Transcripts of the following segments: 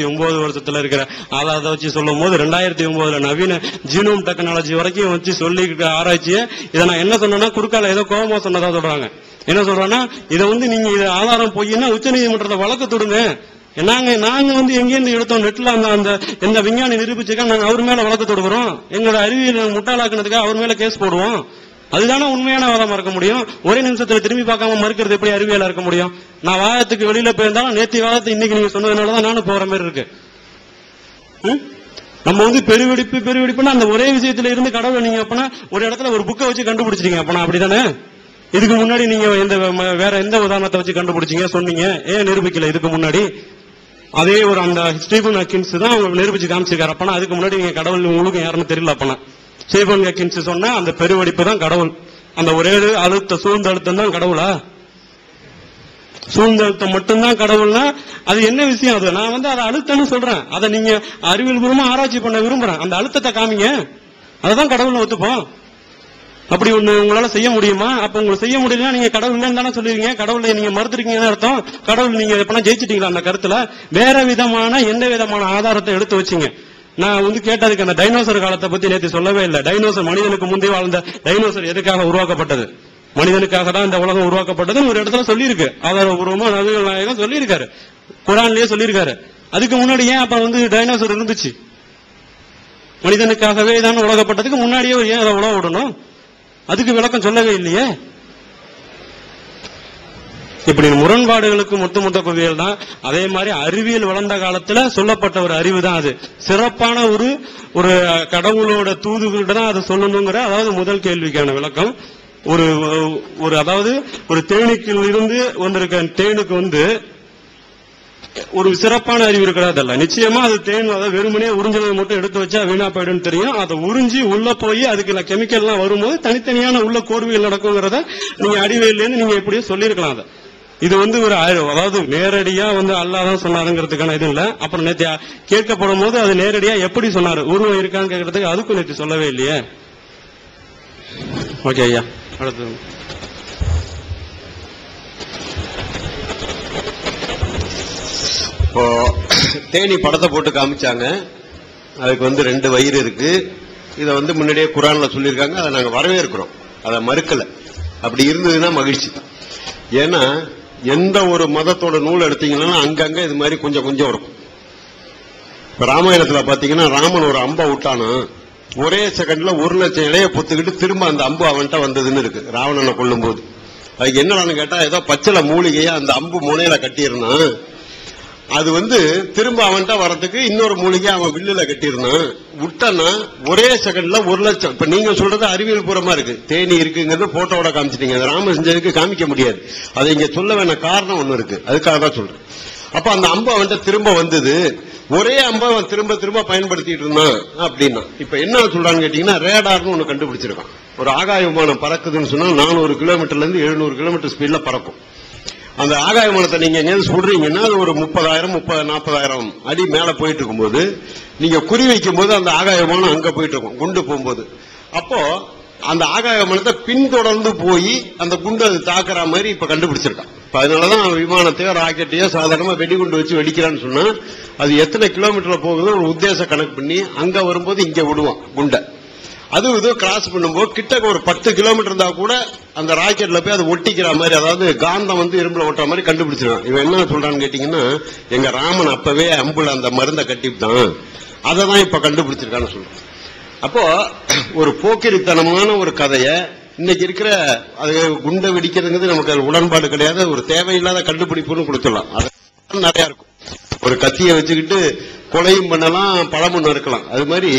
ஒன்பது வருஷத்துல இருக்கிற ஆதாரத்தை வச்சு சொல்லும் போது ரெண்டாயிரத்தி ஒன்பதுல நவீன ஜீனோம் டெக்னாலஜி வரைக்கும் வச்சு சொல்லிக்கிட்டு ஆராய்ச்சியை இதை நான் என்ன சொன்னேன்னா குறுக்கால ஏதோ கோபமா சொன்னதா சொல்றாங்க. என்ன சொல்றாங்கன்னா இதை வந்து நீங்க இது ஆதாரம் போயின்னா உச்ச நீதிமன்றத்தை வழக்கு தொடுங்க. நாங்க நாங்க வந்து எங்கேருந்து எடுத்தோம் நெட்ல அந்த அந்த எந்த விஞ்ஞானி நிரூபிச்சிருக்கா நாங்க அவர் மேல வழக்கு தொடுக்கிறோம் எங்களோட அறிவியல் முட்டாளாக்குனதுக்காக அவர் மேல கேஸ் போடுவோம். அதுதானே உண்மையான வாதமா இருக்க முடியும்? ஒரே நிமிஷத்துல திரும்பி பார்க்காம மறுக்கிறது எப்படி அறிவியலா இருக்க முடியும்? நான் வாதத்துக்கு வெளியில போயிருந்தாலும் நேத்தி வாதத்தை இன்னைக்கு நீங்க சொன்னதுனாலதான் நானும் போற மாதிரி இருக்கு. ம்? நம்ம வந்து பெருவெடிப்பு பெருவெடிப்புன்னா அந்த ஒரே விஷயத்துல இருந்து கடவுளை நீங்க அப்பனா ஒரு இடத்துல ஒரு புக்கை வச்சு கண்டுபிடிச்சிட்டீங்க அப்பனா அப்படிதானே? இதுக்கு முன்னாடி நீங்க எந்த வேற எந்த உதாரணத்தை வச்சு கண்டுபிடிச்சீங்க சொன்னீங்க? ஏன் நிரூபிக்கல இதுக்கு முன்னாடி? அதே ஒரு அந்த ஸ்டீபன் அக்கின்ஸ் தான் அவங்க நிரூபிச்சு காமிச்சிருக்காரு அப்பனா அதுக்கு முன்னாடி நீங்க கடவுள் உங்களுக்கு யாருன்னு தெரியல அப்பனா. ஸ்டீபன் அக்கின்ஸ் சொன்ன அந்த பெருவெடிப்பு தான் கடவுள். அந்த ஒரே அழுத்த சூழ்ந்த அழுத்தம் தான் கடவுளா? சூழ்ந்தழுத்தம் மட்டும்தான் கடவுள்னா அது என்ன விஷயம் அது? நான் வந்து அதை அழுத்தம்னு சொல்றேன். அதை நீங்க அறிவியல் பூர்வமா ஆராய்ச்சி பண்ண விரும்புறேன். அந்த அழுத்தத்தை காமிங்க. அதான் கடவுள்னு ஒத்துப்போம். அப்படி ஒண்ணு உங்களால செய்ய முடியுமா? அப்ப உங்களுக்கு செய்ய முடியலன்னா நீங்க கடவுள் இல்லைன்னு தானே சொல்லுவீங்க. கடவுளை நீங்க மறுத்துருக்கீங்கன்னு அர்த்தம். கடவுள் நீங்க எப்பனா ஜெயிச்சிட்டீங்களா அந்த கருத்துல? வேற விதமான எந்த விதமான ஆதாரத்தை எடுத்து வச்சீங்க? நான் வந்து கேட்டதுக்கு அந்த டைனோசர் காலத்தை பத்தி நேத்து சொல்லவே இல்லை. டைனோசர் மனிதனுக்கு முந்தைய வாழ்ந்த டைனோசர் எதுக்காக உருவாக்கப்பட்டது? மனிதனுக்காக தான் இந்த உலகம் உருவாக்கப்பட்டதுன்னு ஒரு இடத்துல சொல்லியிருக்கு. ஆதாரபூர்வமா நபிகள் நாயகம் சொல்லியிருக்காரு. குரான்லயே சொல்லியிருக்காரு. அதுக்கு முன்னாடி ஏன் அப்ப வந்து டைனோசர் இருந்துச்சு? மனிதனுக்காகவே தான் உலகப்பட்டதுக்கு முன்னாடியே ஏன் அதை உலக விடணும்? அதுக்கு விளக்கம் சொல்லவே இல்லையே. இப்படி முரண்பாடுகளுக்கு மொத்த மொத்த குவியல் தான். அதே மாதிரி அறிவியல் வளர்ந்த காலத்துல சொல்லப்பட்ட ஒரு அறிவு தான் அது. சிறப்பான ஒரு ஒரு கடவுளோட தூதுகிட்ட தான் அதை சொல்லணுங்கிற அதாவது முதல் கேள்விக்கான விளக்கம். ஒரு ஒரு அதாவது ஒரு தேனீக்கில் இருந்து வந்திருக்க தேனுக்கு வந்து ஒரு சிறப்பான அறிவு இருக்கிறதல்ல. நிச்சயமா அது தேன் அதாவது வெறுமனே உறிஞ்சதை மட்டும் எடுத்து வச்சா வீணா போயிடும்னு தெரியும். அதை உறிஞ்சி உள்ள போய் அதுக்கு கெமிக்கல் எல்லாம் வரும்போது தனித்தனியான உள்ள கோர்வையில் நடக்குங்கிறத நீங்க அடிவையிலேருந்து நீங்க எப்படியோ சொல்லியிருக்கலாம் அதை. இது வந்து ஒரு ஆயிரம் அதாவது நேரடியா வந்து அல்லாதான் சொன்னாருங்கிறதுக்கான இது இல்ல. அப்புறம் நேற்று கேட்கப்படும் போது அது நேரடியா எப்படி சொன்னாரு? உருவம் இருக்கான்னு கேட்கறதுக்கு அதுக்கும் நேற்று சொல்லவே இல்லையே. ஓகே ஐயா. அடுத்தது. இப்போ தேனி படத்தை போட்டு காமிச்சாங்க. அதுக்கு வந்து ரெண்டு வயிறு இருக்கு. இதை வந்து முன்னாடியே குரான்ல சொல்லியிருக்காங்க. அதை நாங்க வரவேற்கிறோம். அதை மறுக்கல. அப்படி இருந்ததுன்னா மகிழ்ச்சி ஏன்னா எந்த ஒரு மதத்தோட நூல் எடுத்தீங்கன்னா அங்கங்க இது மாதிரி கொஞ்சம் கொஞ்சம் இருக்கும். இப்ப ராமாயணத்துல பாத்தீங்கன்னா ராமன் ஒரு அம்பை விட்டானா ஒரே செகண்ட்ல ஒரு லட்சம் இலைய பொத்துக்கிட்டு திரும்ப அந்த அம்பு அவன்கிட்ட வந்ததுன்னு இருக்கு. ராவணனை கொல்லும் போது அதுக்கு என்னடான்னு கேட்டா ஏதோ பச்சளை மூலிகையா அந்த அம்பு முனையில கட்டியிருந்தான். அது வந்து திரும்ப அவன்கிட்ட வரதுக்கு இன்னொரு மூலிகை அவன் வில்லுல கட்டியிருந்தான். விட்டனா ஒரே செகண்ட்ல ஒரு லட்சம். இப்ப நீங்க சொல்றது அறிவியல் பூர்வமா இருக்கு. தேனி இருக்குங்கிறது போட்டோட காமிச்சிட்டீங்க. ராம செஞ்சதுக்கு காமிக்க முடியாது. அதை இங்க சொல்ல வேண காரணம் ஒண்ணு இருக்கு. அதுக்காக தான் சொல்றேன். அப்ப அந்த அம்பு அவன்கிட்ட திரும்ப வந்தது. ஒரே அம்பை அவன் திரும்ப திரும்ப பயன்படுத்திட்டு இருந்தான் அப்படின்னா. இப்ப என்ன சொல்றான்னு கேட்டீங்கன்னா ரேடார்னு ஒண்ணு கண்டுபிடிச்சிருக்கான். ஒரு ஆகாய விமானம் பறக்குதுன்னு சொன்னா நானூறு கிலோமீட்டர்ல இருந்து எழுநூறு கிலோமீட்டர் ஸ்பீட்ல பறக்கும். அந்த ஆகாய விமானத்தை நீங்க எங்கேயாவது சுடுறீங்கன்னா அது ஒரு முப்பதாயிரம் முப்பது நாற்பதாயிரம் அடி மேல போயிட்டு இருக்கும்போது நீங்க குறி வைக்கும் போது அந்த ஆகாய விமானம் அங்க போயிட்டு இருக்கும் குண்டு போகும்போது. அப்போ அந்த ஆகாய விமானத்தை பின்தொடர்ந்து போய் அந்த குண்டு அது தாக்குற மாதிரி இப்ப கண்டுபிடிச்சிருக்கான். அதனாலதான் விமானத்தையோ ராக்கெட்டையோ சாதாரணமா வெடிகுண்டு வச்சு வெடிக்கிறான்னு சொன்னா அது எத்தனை கிலோமீட்டர்ல போகுதுன்னு ஒரு உத்தேச கணக்கு பண்ணி அங்க வரும்போது இங்க விடுவான் குண்டை. அது இது கிராஸ் பண்ணும்போது கிட்டக்க ஒரு பத்து கிலோமீட்டர் இருந்தா கூட அந்த ராக்கெட்ல போய் அது ஒட்டிக்கிற மாதிரி அதாவது காந்தம் வந்து இரும்புல ஒட்டுற மாதிரி கண்டுபிடிச்சிருவான். இவன் என்ன சொல்றான்னு கேட்டீங்கன்னா எங்க ராமன் அப்பவே அம்புல அந்த மருந்தை கட்டிவிட்டான். அதை தான் இப்ப கண்டுபிடிச்சிருக்கான்னு சொல்றான். அப்போ ஒரு போக்கிரித்தனமான ஒரு கதையை இன்னைக்கு இருக்கிற அது குண்டை வெடிக்கிறதுங்கிறது நமக்கு அது உடன்பாடு கிடையாது. ஒரு தேவையில்லாத கண்டுபிடிப்புன்னு கொடுத்துடலாம். அது நிறையா இருக்கும். ஒரு கத்தியை வச்சுக்கிட்டு கொலையும் பண்ணலாம் பழமும் இருக்கலாம். அது மாதிரி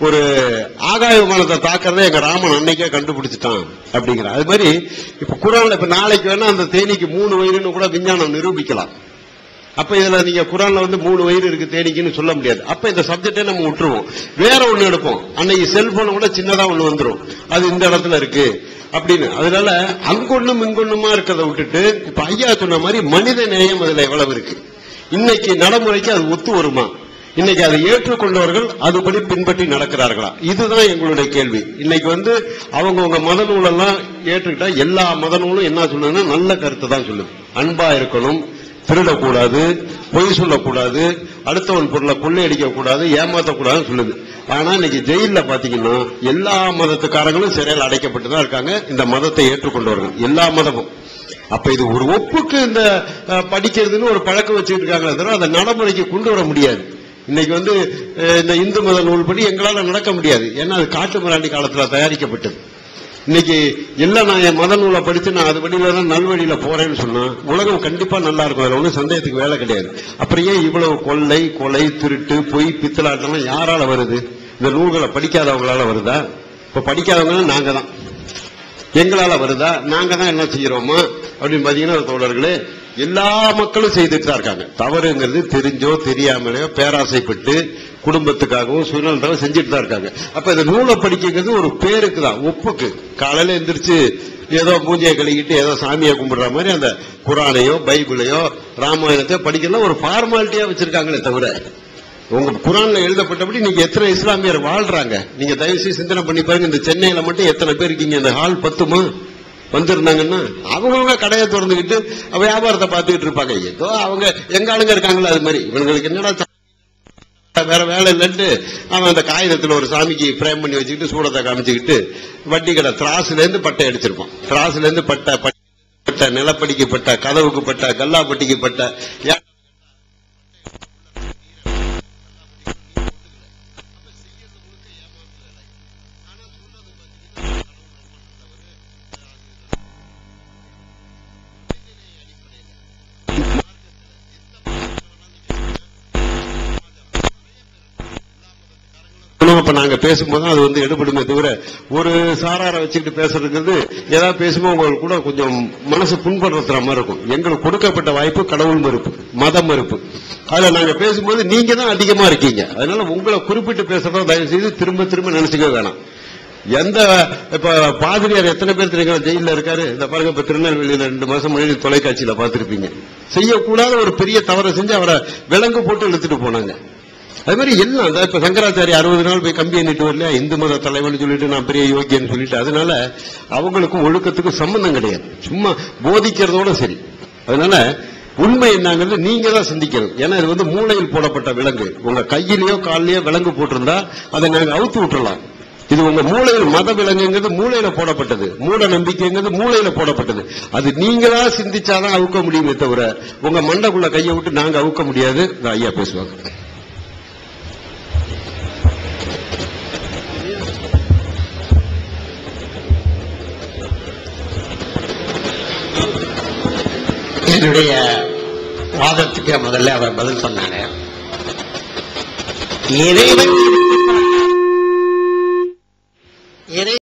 ஒரு ஆகாய விமானத்தை தாக்குறதை எங்க ராமன் அன்னைக்கே கண்டுபிடிச்சிட்டான் அப்படிங்கிற அது மாதிரி இப்ப குரான்ல இப்ப நாளைக்கு வேணா அந்த தேனிக்கு மூணு வயிறுன்னு கூட விஞ்ஞானம் நிரூபிக்கலாம். அப்ப இதுல நீங்க குரான்ல வந்து மூணு வயிறு இருக்கு தேனிக்குன்னு சொல்ல முடியாது. அப்ப இந்த சப்ஜெக்டே நம்ம விட்டுருவோம். வேற ஒண்ணு எடுப்போம். அன்னைக்கு செல்போன் கூட சின்னதா ஒண்ணு வந்துரும். அது இந்த இடத்துல இருக்கு. அப்படின்னு. அதனால அங்கொன்னும் இங்கொன்னுமா இருக்கிறத விட்டுட்டு இப்ப ஐயா சொன்ன மாதிரி மனித நேயம் அதுல எவ்வளவு இருக்கு. இன்னைக்கு நடைமுறைக்கு அது ஒத்து வருமா? இன்னைக்கு அதை ஏற்றுக்கொண்டவர்கள் அதுபடி பின்பற்றி நடக்கிறார்களா? இதுதான் எங்களுடைய கேள்வி. இன்னைக்கு வந்து அவங்கவுங்க மத நூலெல்லாம் ஏற்றுக்கிட்டா எல்லா மத நூலும் என்ன சொல்லுதுன்னா நல்ல கருத்து தான் சொல்லுது. அன்பா இருக்கணும் திருடக்கூடாது பொய் சொல்லக்கூடாது அடுத்தவன் பொருளை கொள்ளை அடிக்கக்கூடாது ஏமாற்றக்கூடாதுன்னு சொல்லுது. ஆனா இன்னைக்கு ஜெயிலில் பாத்தீங்கன்னா எல்லா மதத்துக்காரங்களும் சிறையில் அடைக்கப்பட்டு தான் இருக்காங்க. இந்த மதத்தை ஏற்றுக்கொண்டவர்கள் எல்லா மதமும். அப்ப இது ஒரு ஒப்புக்கு இந்த படிக்கிறதுன்னு ஒரு பழக்கம் வச்சுட்டு இருக்காங்களே தவிர அதை நடைமுறைக்கு கொண்டு வர முடியாது. இன்னைக்கு வந்து இந்த இந்து மத நூல்படி எங்களால நடக்க முடியாது. ஏன்னா அது காட்டு மிராண்டி காலத்துல தயாரிக்கப்பட்டது. இன்னைக்கு இல்ல நான் என் மத நூலை படிச்சு நான் அது வழியில தான் நல்வழியில போறேன்னு சொன்னா உலகம் கண்டிப்பா நல்லா இருக்கும். அதுல ஒன்றும் சந்தேகத்துக்கு வேலை கிடையாது. அப்புறம் ஏன் இவ்வளவு கொள்ளை கொலை திருட்டு பொய் பித்தலாட்டம்லாம் யாரால வருது? இந்த நூல்களை படிக்காதவங்களால வருதா? இப்ப படிக்காதவங்க நாங்க தான். எங்களால வருதா? நாங்க தான் என்ன செய்யறோமா? அப்படின்னு பாத்தீங்கன்னா தோழர்களே எல்லா மக்களும் செய்துட்டு தான் இருக்காங்க. தவறுங்கிறது தெரிஞ்சோ தெரியாமலையோ பேராசைப்பட்டு குடும்பத்துக்காகவும் சுயநலத்தாகவும் செஞ்சுட்டு தான் இருக்காங்க. அப்ப இந்த நூலை படிக்கிறது ஒரு பேருக்கு தான் ஒப்புக்கு காலையில எந்திரிச்சு ஏதோ பூஜையை கழுகிட்டு ஏதோ சாமியை கும்பிடுற மாதிரி அந்த குரானையோ பைபிளையோ ராமாயணத்தையோ படிக்கலாம் ஒரு ஃபார்மாலிட்டியா வச்சிருக்காங்களே தவிர உங்க குரான்ல எழுதப்பட்டபடி நீங்க எத்தனை இஸ்லாமியர் வாழ்றாங்க? நீங்க தயவுசெய்து சிந்தனை பண்ணி பாருங்க இந்த சென்னையில மட்டும் எத்தனை பேர் இருக்கீங்க? இந்த ஹால் பத்துமா வந்திருந்தாங்கன்னா அவங்கவுங்க கடையை திறந்துக்கிட்டு வியாபாரத்தை பார்த்துக்கிட்டு இருப்பாங்க. ஏதோ அவங்க எங்க ஆளுங்க இருக்காங்களா அது மாதிரி. இவங்களுக்கு என்னடா வேற வேலை இல்லைன்ட்டு அவன் அந்த காகிதத்துல ஒரு சாமிக்கு பிரேம் பண்ணி வச்சுக்கிட்டு சூடத்தை காமிச்சுக்கிட்டு வட்டி கடை திராசுல இருந்து பட்டை அடிச்சிருப்பான். திராசுல இருந்து பட்டை பட்ட பட்டை நிலப்படிக்கு பட்ட கதவுக்கு பட்ட கல்லாப்பட்டிக்கு பட்ட யா- இன்னும் இப்ப நாங்க பேசும்போது அது வந்து எடுபடுமே தவிர ஒரு சாராரை வச்சுக்கிட்டு பேசுறதுங்கிறது ஏதாவது பேசும்போது உங்களுக்கு கூட கொஞ்சம் மனசு புண்படுற மாதிரி இருக்கும். எங்களுக்கு கொடுக்கப்பட்ட வாய்ப்பு கடவுள் மறுப்பு மத மறுப்பு. அதுல நாங்க பேசும்போது நீங்க தான் அதிகமா இருக்கீங்க. அதனால உங்களை குறிப்பிட்டு பேசுறதோ தயவு செய்து திரும்ப திரும்ப நினைச்சுக்க வேணாம். எந்த இப்ப பாதிரியார் எத்தனை பேர் தெரியுங்களா? ஜெயில இருக்காரு. இந்த பாருங்க இப்ப திருநெல்வேலியில ரெண்டு மாசம் முன்னாடி தொலைக்காட்சியில பார்த்திருப்பீங்க. செய்யக்கூடாத ஒரு பெரிய தவறை செஞ்சு அவரை விலங்கு போட்டு இழுத்துட்டு போனாங்க. அது மாதிரி எல்லாம் இப்ப சங்கராச்சாரிய அறுபது நாள் போய் கம்பி எண்ணிட்டு வரல இந்து மத தலைவன் சொல்லிட்டு நான் பெரிய யோகியன்னு சொல்லிட்டு அதனால அவங்களுக்கும் ஒழுக்கத்துக்கும் சம்பந்தம் கிடையாது. சும்மா போதிக்கிறதோட சரி. அதனால உண்மை என்னங்கிறது நீங்க தான் சிந்திக்கணும். ஏன்னா இது வந்து மூளையில் போடப்பட்ட விலங்கு. உங்க கையிலயோ கால்லயோ விலங்கு போட்டிருந்தா அதை நாங்க அவுத்து விட்டுறலாம். இது உங்க மூளையில் மத விலங்குங்கிறது மூளையில போடப்பட்டது. மூட நம்பிக்கைங்கிறது மூளையில போடப்பட்டது. அது நீங்களா சிந்திச்சாதான் அவுக்க முடியுமே தவிர உங்க மண்டைக்குள்ள கையை விட்டு நாங்க அவுக்க முடியாது. ஐயா பேசுவாங்க. என்னுடைய வாதத்துக்கு முதல்ல அவர் பதில் சொன்னாங்க இறைவன்